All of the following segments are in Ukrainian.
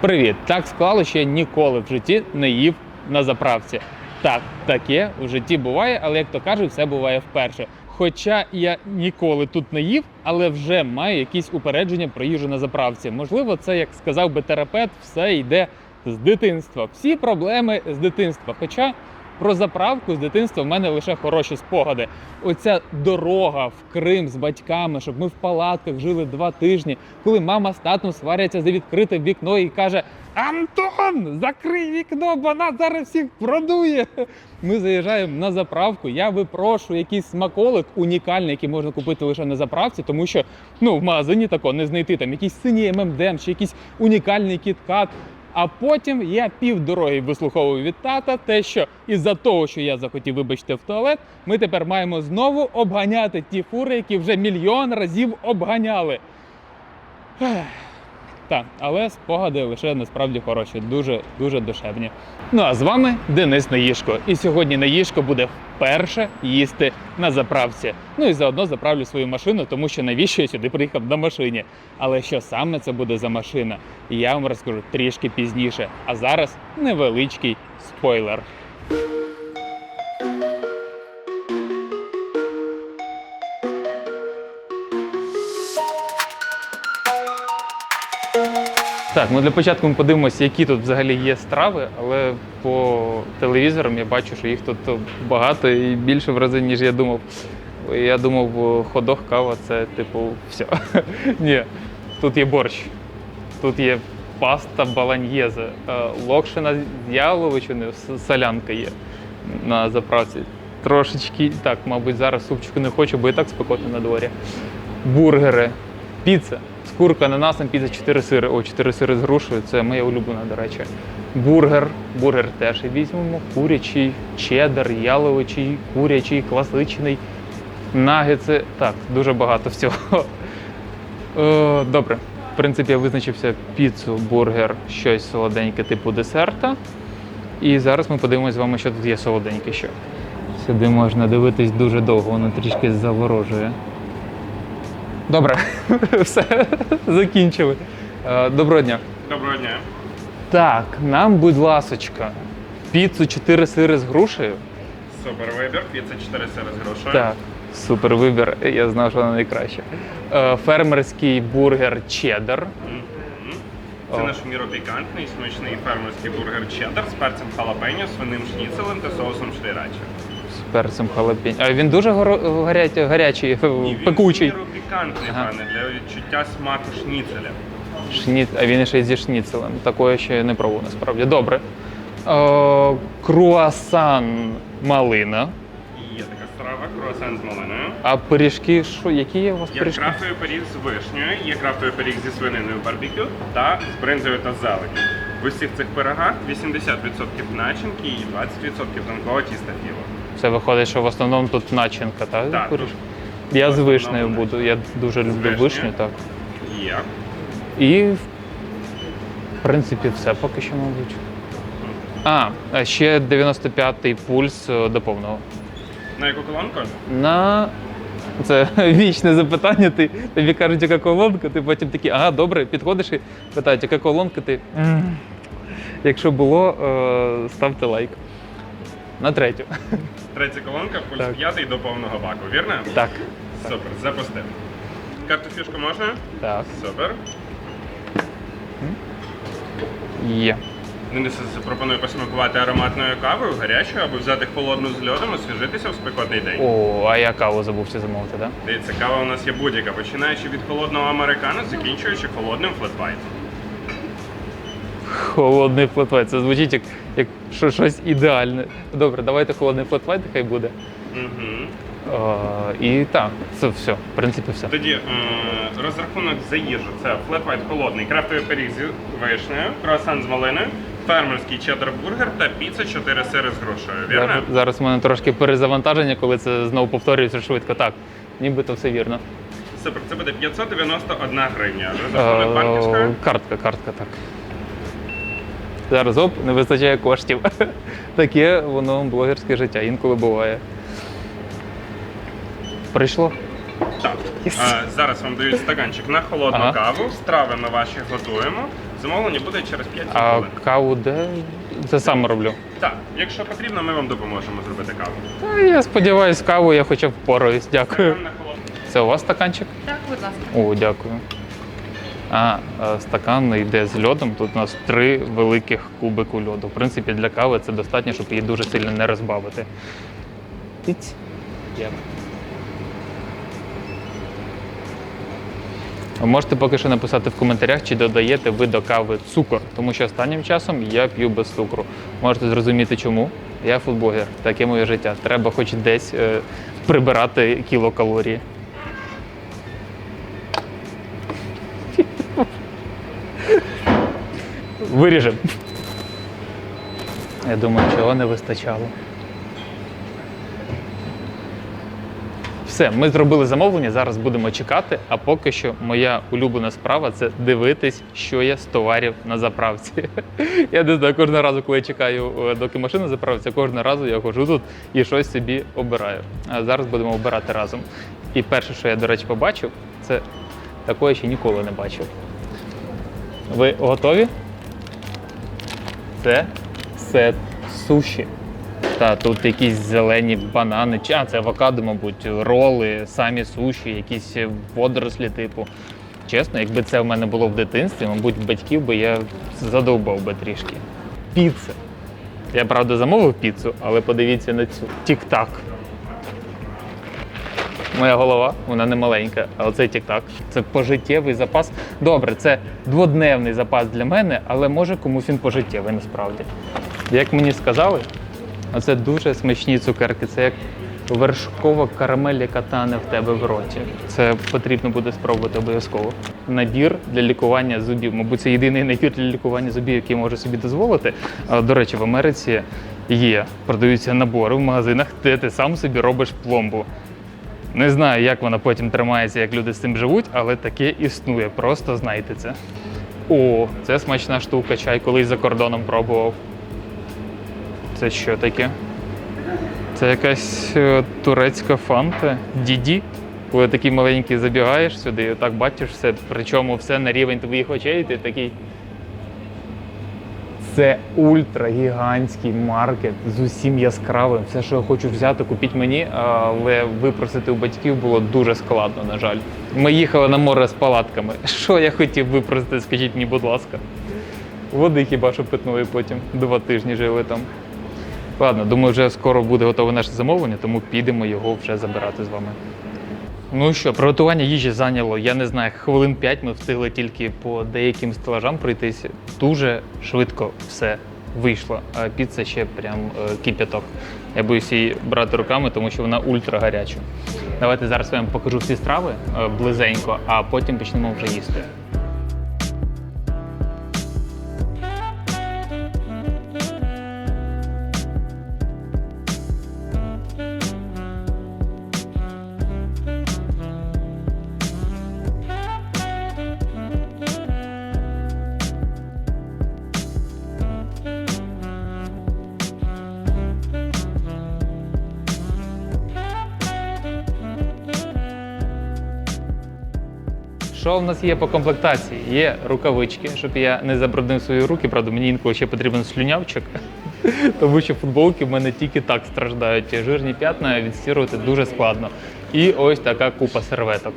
Привіт! Так склало, що я ніколи в житті не їв на заправці. Так, таке в житті буває, але як то кажуть, все буває вперше. Хоча я ніколи тут не їв, але вже маю якісь упередження про їжу на заправці. Можливо, це, як сказав би терапевт, все йде з дитинства. Всі проблеми з дитинства. Хоча про заправку з дитинства в мене лише хороші спогади. Оця дорога в Крим з батьками, щоб ми в палатках жили два тижні, коли мама з татом сваряться за відкрите вікно і каже: Антон, закрий вікно, бо нас зараз всіх продує. Ми заїжджаємо на заправку. Я випрошую якийсь смаколик унікальний, який можна купити лише на заправці, тому що ну в магазині такого не знайти там якийсь синій ММДМ чи якийсь унікальний кіткат. А потім я півдороги вислуховую від тата те, що із-за того, що я захотів, вибачте, в туалет, ми тепер маємо знову обганяти ті фури, які вже мільйон разів обганяли. Так, але спогади лише насправді хороші, дуже дуже душевні. Ну а з вами Денис Наїшко. І сьогодні Наїшко буде вперше їсти на заправці. Ну і заодно заправлю свою машину, тому що навіщо я сюди приїхав на машині. Але що саме це буде за машина, я вам розкажу трішки пізніше. А зараз невеличкий спойлер. Так, ну для початку ми подивимося, які тут взагалі є страви, але по телевізорам я бачу, що їх тут багато і більше в рази, ніж я думав. Я думав, ходох, кава це типу все. Ні, тут є борщ, тут є паста баланьєзе, е, локшина з яловичини, солянка є на заправці. Трошечки, так, мабуть, зараз супчику не хочу, бо і так спекотно на дворі. Бургери, піца з куркою, ананасом, піца 4 сири. О, 4 сири з грушею, це моя улюблена, до речі. Бургер, бургер теж візьмемо. Курячий, чеддер, яловичий, курячий, класичний. Нагетси. Так, дуже багато всього. Е, добре. В принципі, я визначився піцу, бургер, щось солоденьке, типу десерта. І зараз ми подивимося з вами, що тут є солоденьке ще. Сюди можна дивитись дуже довго, воно трішки заворожує. Добре, все, закінчили. Е, Доброго дня. Доброго дня. Так, нам, будь ласочка, піцу 4 сири з грушею. Супер вибір. Піца 4 сири з грошою. Так, супер вибір. Я знав, що вона найкраща. Е, Фермерський бургер чеддер. Це О. наш міропікантний, смачний фермерський бургер чеддер з перцем халапеньо, свиним шніцелем та соусом шрірача. З перцем халапінь. А він дуже гарять, гарячий, пекучий. Міропікантний, Ага. пане, для відчуття смаку шніцеля. Шні... А він ще й зі шніцелем. Такого ще не пробував насправді. Добре. Е, круасан малина. Є така страва, круасан з малиною. А пиріжки, що, які є у вас Є пиріжки? крафтовий пиріг з вишнею, є крафтовий пиріг зі свининою барбекю та з бринзою та зеленню. В усіх цих пирогах 80% начинки і 20% тонкого тіста філо. Це виходить, що в основному тут начинка, так? Так, Я з вишнею буду. Я дуже люблю вишню, так. є. І в принципі все поки що, мабуть. А, а ще 95-й пульс е, до повного. На яку колонку? На це вічне запитання. Ти тобі кажуть, яка колонка, ти потім такий, ага, добре, підходиш і питають, яка колонка, ти. «М». Якщо було, е, ставте лайк. На третю. Третя колонка, пульс Так. п'ятий до повного баку, вірно? Так. Супер, запустив. Картофішку можна? Так. Супер. Є. Денис пропоную посмакувати ароматною кавою, гарячою, або взяти холодну з льодом, освіжитися в спекотний день. О, а я каву забувся замовити, так? Да? Дивіться, кава у нас є будь-яка, починаючи від холодного американо, закінчуючи холодним флетвайт. Холодний флетвайт. Це звучить як що, щось ідеальне. Добре, давайте холодний флетвайт, хай буде. Угу. Е, і так, це все. В принципі, все. Тоді е, розрахунок за їжу. Це флетвайт холодний, крафтовий пиріг з вишнею, круасан з малиною, фермерський чеддер бургер та піца 4 сири з грушею. Вірно? Зараз, зараз у мене трошки перезавантаження, коли це знову повторюється швидко. Так, нібито все вірно. Супер, це буде 591 гривня. Розрахунок Е. Картка, картка, так. Зараз оп, не вистачає коштів. Таке воно блогерське життя, інколи буває. Прийшло? Так. Е, зараз вам дають стаканчик на холодну Ага. каву. Страви ми ваші готуємо. Замовлення буде через 5 А хвилин. каву де? Це сам роблю. Так, якщо потрібно, ми вам допоможемо зробити каву. Та я сподіваюся, каву я хоча б впораюсь. Дякую. Стакан на холод- Це у вас стаканчик? Так, будь ласка. О, дякую. А, е, стакан йде з льодом. Тут у нас три великих кубику льоду. В принципі, для кави це достатньо, щоб її дуже сильно не розбавити. Тиць. Ви Можете поки що написати в коментарях, чи додаєте ви до кави цукор, тому що останнім часом я п'ю без цукру. Можете зрозуміти чому. Я футблогер, таке моє життя. Треба хоч десь е, прибирати кілокалорії. Виріжемо. Я думаю, чого не вистачало. Все, ми зробили замовлення, зараз будемо чекати. А поки що моя улюблена справа це дивитись, що є з товарів на заправці. Я не знаю, кожного разу, коли я чекаю, е, доки машина заправиться, кожного разу я ходжу тут і щось собі обираю. А зараз будемо обирати разом. І перше, що я, до речі, побачив, це такого ще ніколи не бачив. Ви готові? Це сет суші. Та тут якісь зелені банани, а це авокадо, мабуть, роли, самі суші, якісь водорослі, типу. Чесно, якби це в мене було в дитинстві, мабуть, батьків би я задовбав би трішки. Піца. Я правда замовив піцу, але подивіться на цю. Тік-так. Моя голова, вона не маленька, а оцей тік-так. Це пожиттєвий запас. Добре, це дводневний запас для мене, але може комусь він пожиттєвий насправді. Як мені сказали, оце дуже смачні цукерки. Це як вершкова карамель, яка тане в тебе в роті. Це потрібно буде спробувати обов'язково. Набір для лікування зубів. Мабуть, це єдиний набір для лікування зубів, який можу собі дозволити. До речі, в Америці є, продаються набори в магазинах, де ти сам собі робиш пломбу. Не знаю, як вона потім тримається, як люди з цим живуть, але таке існує. Просто знайте це. О, це смачна штука, чай колись за кордоном пробував. Це що таке? Це якась е, турецька фанта. Діді. Коли такий маленький забігаєш сюди, і так бачиш все, причому все на рівень твоїх очей, ти такий. Це ультрагігантський маркет з усім яскравим. Все, що я хочу взяти, купіть мені, але випросити у батьків було дуже складно, на жаль. Ми їхали на море з палатками. Що я хотів випросити, скажіть мені, будь ласка. Води хіба що питної потім. Два тижні жили там. Ладно, думаю, вже скоро буде готове наше замовлення, тому підемо його вже забирати з вами. Ну що, приготування їжі зайняло, я не знаю, хвилин 5 ми встигли тільки по деяким стелажам пройтися. Дуже швидко все вийшло. А піца ще прям е, кип'яток. Я боюсь її брати руками, тому що вона ультра гаряча. Давайте зараз я вам покажу всі страви е, близенько, а потім почнемо вже їсти. Що в нас є по комплектації? Є рукавички, щоб я не забруднив свої руки. Правда, мені інколи ще потрібен слюнявчик, тому що футболки в мене тільки так страждають. Жирні п'ятна відстірувати дуже складно. І ось така купа серветок.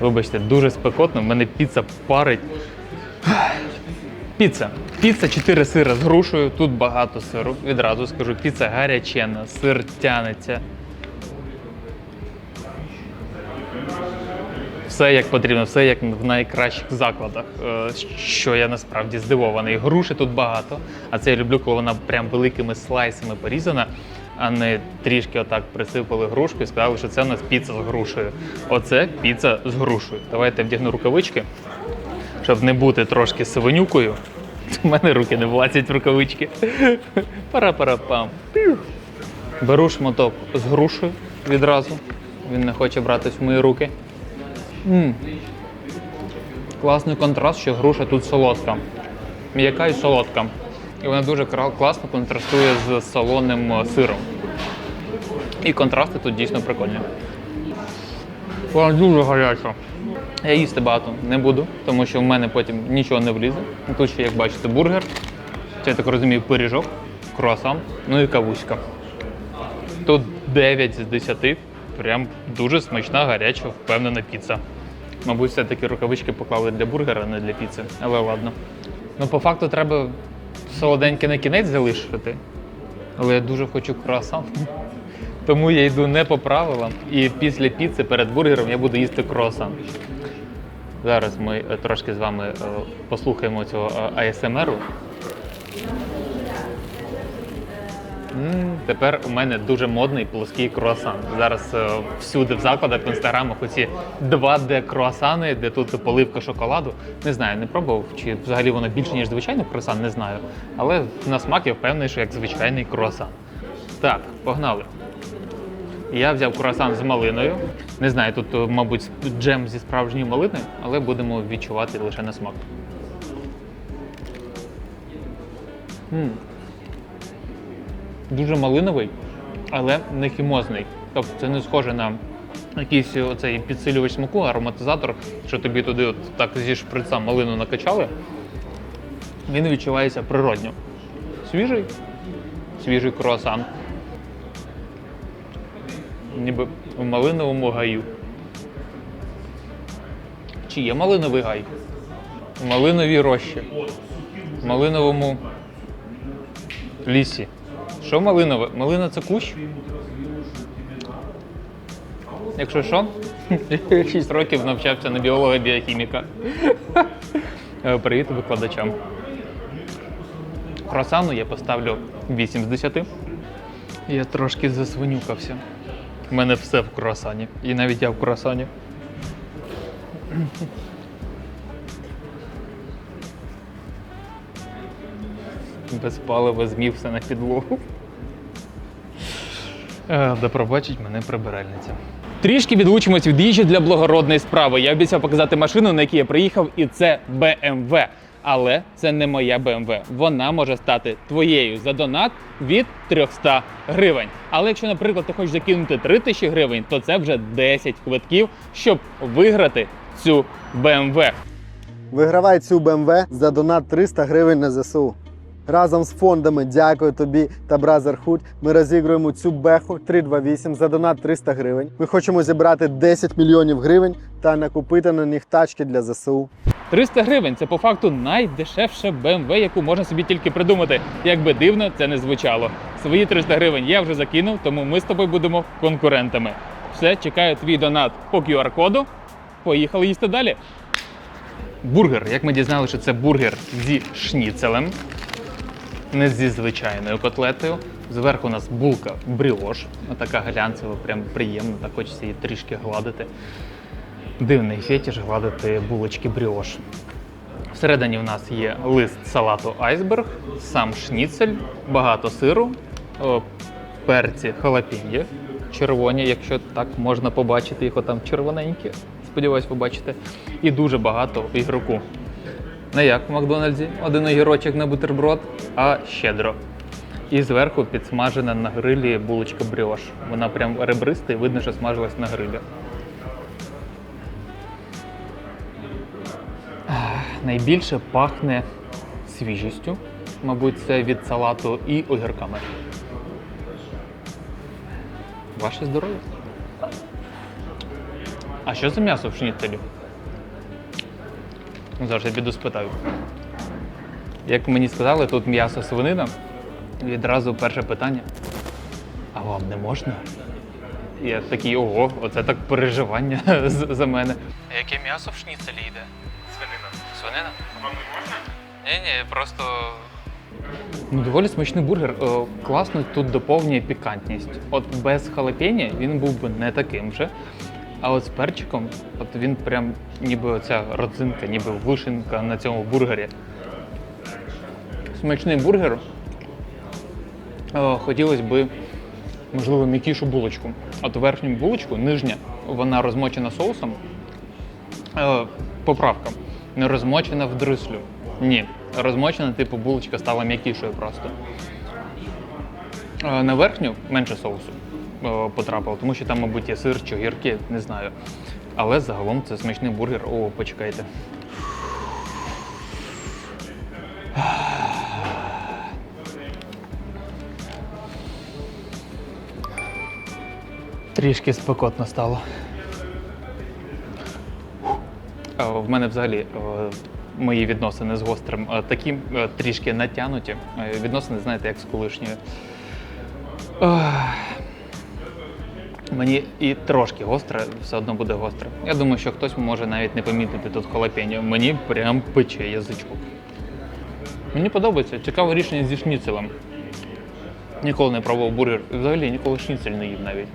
Вибачте, дуже спекотно. В мене піца парить. Піца. Піца 4 сира з грушею. Тут багато сиру. Відразу скажу, піца гарячена, сир тянеться. Все як потрібно, все як в найкращих закладах. Е, Що я насправді здивований. Груші тут багато, а це я люблю, коли вона прям великими слайсами порізана, а не трішки отак присипали грушку і сказали, що це у нас піца з грушею. Оце піца з грушею. Давайте вдягну рукавички, щоб не бути трошки сивенюкою. У мене руки не влазять в рукавички. Пара-пара-пам. Беру шматок з грушею відразу. Він не хоче братись в мої руки. М. Класний контраст, що груша тут солодка. М'яка і солодка. І вона дуже класно контрастує з солоним е, сиром. І контрасти тут дійсно прикольні. Вона дуже гаряча. Я їсти багато не буду, тому що в мене потім нічого не влізе. Тут ще, як бачите, бургер. Це, я так розумію, пиріжок, круасан, ну і кавуська. Тут 9 з 10. Прям дуже смачна, гаряча, впевнена піца. Мабуть, все-таки рукавички поклали для бургера, а не для піци. Але ладно. Ну, по факту, треба солоденьке на кінець залишити. Але я дуже хочу круасан. Тому я йду не по правилам. І після піци перед бургером я буду їсти круасан. Зараз ми е, трошки з вами е, послухаємо цього е, ASMR-у. Тепер у мене дуже модний плоский круасан. Зараз е, всюди в закладах в інстаграмах оці 2D круасани, де тут поливка шоколаду. Не знаю, не пробував, чи взагалі воно більше, ніж звичайний круасан, не знаю. Але на смак я впевнений, що як звичайний круасан. Так, погнали. Я взяв круасан з малиною. Не знаю, тут, е, мабуть, джем зі справжньою малиною, але будемо відчувати лише на смак. Дуже малиновий, але не хімозний. Тобто це не схоже на якийсь оцей підсилювач смаку, ароматизатор, що тобі туди от так зі шприца малину накачали. Він відчувається природньо. Свіжий, свіжий круасан. Ніби в малиновому гаю. Чи є малиновий гай? В малиновій рощі. В малиновому лісі. Що малинове? Малина це кущ? Якщо що, 6 років навчався на біолога біохіміка. Е, Привіт викладачам. Круасану я поставлю 8 з 10. Я трошки засвинюкався. У мене все в круасані. І навіть я в круасані. Без палива все на підлогу. Е, Да пробачить мене прибиральниця. Трішки відлучимось від їжі для благородної справи. Я обіцяв показати машину, на якій я приїхав, і це BMW. Але це не моя BMW. Вона може стати твоєю за донат від 300 гривень. Але якщо, наприклад, ти хочеш закинути 3000 гривень, то це вже 10 квитків, щоб виграти цю BMW. Вигравай цю BMW за донат 300 гривень на ЗСУ. Разом з фондами Дякую тобі та Brotherhood ми розігруємо цю беху 328 за донат 300 гривень. Ми хочемо зібрати 10 мільйонів гривень та накупити на них тачки для ЗСУ. 300 гривень це по факту найдешевша BMW, яку можна собі тільки придумати. Як би дивно це не звучало. Свої 300 гривень я вже закинув, тому ми з тобою будемо конкурентами. Все, чекаю твій донат по QR-коду. Поїхали їсти далі. Бургер. Як ми дізналися, що це бургер зі шніцелем, не зі звичайною котлетою. Зверху у нас булка бріош, така глянцева, прям приємно, так хочеться її трішки гладити. Дивний фетіш гладити булочки бріош. Всередині в нас є лист салату айсберг, сам шніцель, багато сиру, перці халапіньє, червоні, якщо так можна побачити, їх отам червоненькі. Сподіваюсь, побачите. І дуже багато ігроку. Не як в Макдональдсі, один огірочок на бутерброд, а щедро. І зверху підсмажена на грилі булочка бріош. Вона прям ребриста і видно, що смажилась на грилі. найбільше пахне свіжістю. Мабуть, це від салату і огірками. Ваше здоров'я. А що за м'ясо в шніцелі? Ну, Зараз я піду спитаю. Як мені сказали, тут м'ясо свинина. Відразу перше питання. А вам не можна? Я такий, ого, оце так переживання за мене. Яке м'ясо в шніцелі йде? Свинина. Свинина? Вам не можна? Ні, ні, просто. Ну, доволі смачний бургер. О, класно тут доповнює пікантність. От без халапені він був би не таким же. А от з перчиком, от він прям ніби оця родзинка, ніби вишенка на цьому бургері. Смачний бургер. О, хотілося б, можливо, м'якішу булочку. От верхню булочку, нижня, вона розмочена соусом. Е, поправка. Не розмочена в дрислю. Ні. Розмочена, типу, булочка стала м'якішою просто. Е, На верхню менше соусу е, потрапило, тому що там, мабуть, є сир чи огірки, не знаю. Але загалом це смачний бургер. О, почекайте. Трішки спекотно стало. Е, В мене взагалі е, мої відносини з гострим е, такі е, трішки натянуті. Е, Відносини, знаєте, як з колишньою. Мені і трошки гостре, все одно буде гостре. Я думаю, що хтось може навіть не помітити тут халапеньо. Мені прям пече язичок. Мені подобається цікаве рішення зі шніцелем. Ніколи не пробував бургер. І взагалі ніколи шніцель не їв навіть.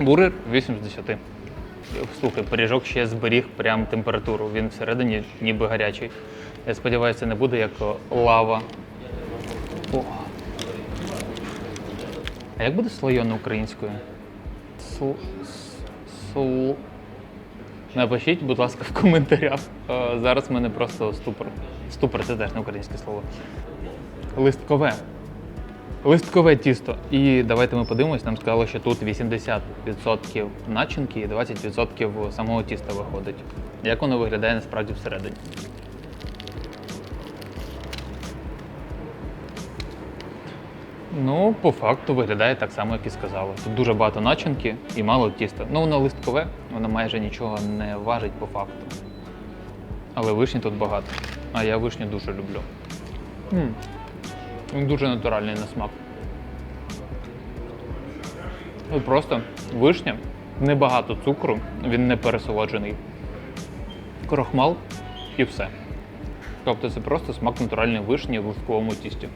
Бургер 8 з 10. Слухай, пиріжок ще зберіг прям температуру. Він всередині ніби гарячий. Я сподіваюся, не буде як лава. О. А як буде слойоно українською? Сл... с- Напишіть, будь ласка, в коментарях. Е, Зараз в мене просто ступор. Ступор це теж не українське слово. Листкове. Листкове тісто. І давайте ми подивимось, нам сказали, що тут 80% начинки і 20% самого тіста виходить. Як воно виглядає насправді всередині? Ну, по факту виглядає так само, як і сказали. Тут дуже багато начинки і мало тіста. Ну, воно листкове, воно майже нічого не важить по факту. Але вишні тут багато. А я вишню дуже люблю. м Він дуже натуральний на смак. От просто вишня, небагато цукру, він не пересолоджений. Крохмал і все. Тобто це просто смак натуральної вишні в листковому тісті.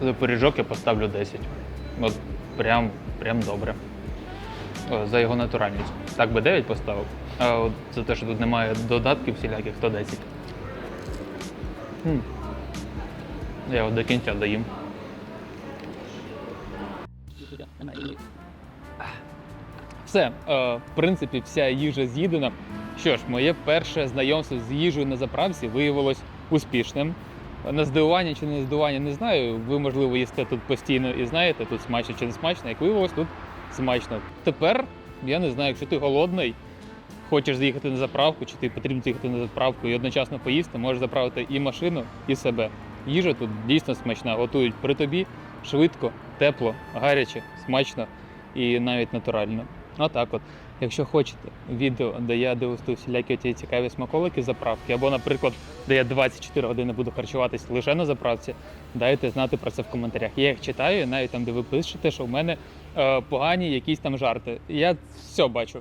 За я поставлю 10. От прям, прям добре. За його натуральність. Так би 9 поставив. А от за те, що тут немає додатків всіляких, то 10. М. Я от до кінця доїм. Все, е, в принципі, вся їжа з'їдена. Що ж, моє перше знайомство з їжею на заправці виявилось успішним. На здивування чи не здивування, не знаю. Ви, можливо, їсте тут постійно і знаєте, тут смачно чи не смачно. Як виявилось, тут смачно. Тепер я не знаю, якщо ти голодний, хочеш з'їхати на заправку, чи ти потрібно з'їхати на заправку і одночасно поїсти, можеш заправити і машину, і себе. Їжа тут дійсно смачна. Готують при тобі швидко, тепло, гаряче, смачно і навіть натурально. Отак от. Якщо хочете відео, де я дегустую всілякі ці цікаві смаколики заправки, або, наприклад, де я 24 години буду харчуватись лише на заправці, дайте знати про це в коментарях. Я їх читаю, навіть там, де ви пишете, що в мене е, погані якісь там жарти. Я все бачу.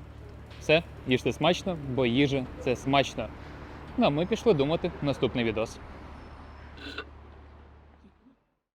Все, їжте смачно, бо їжа це смачно. Ну, а ми пішли думати наступний відос.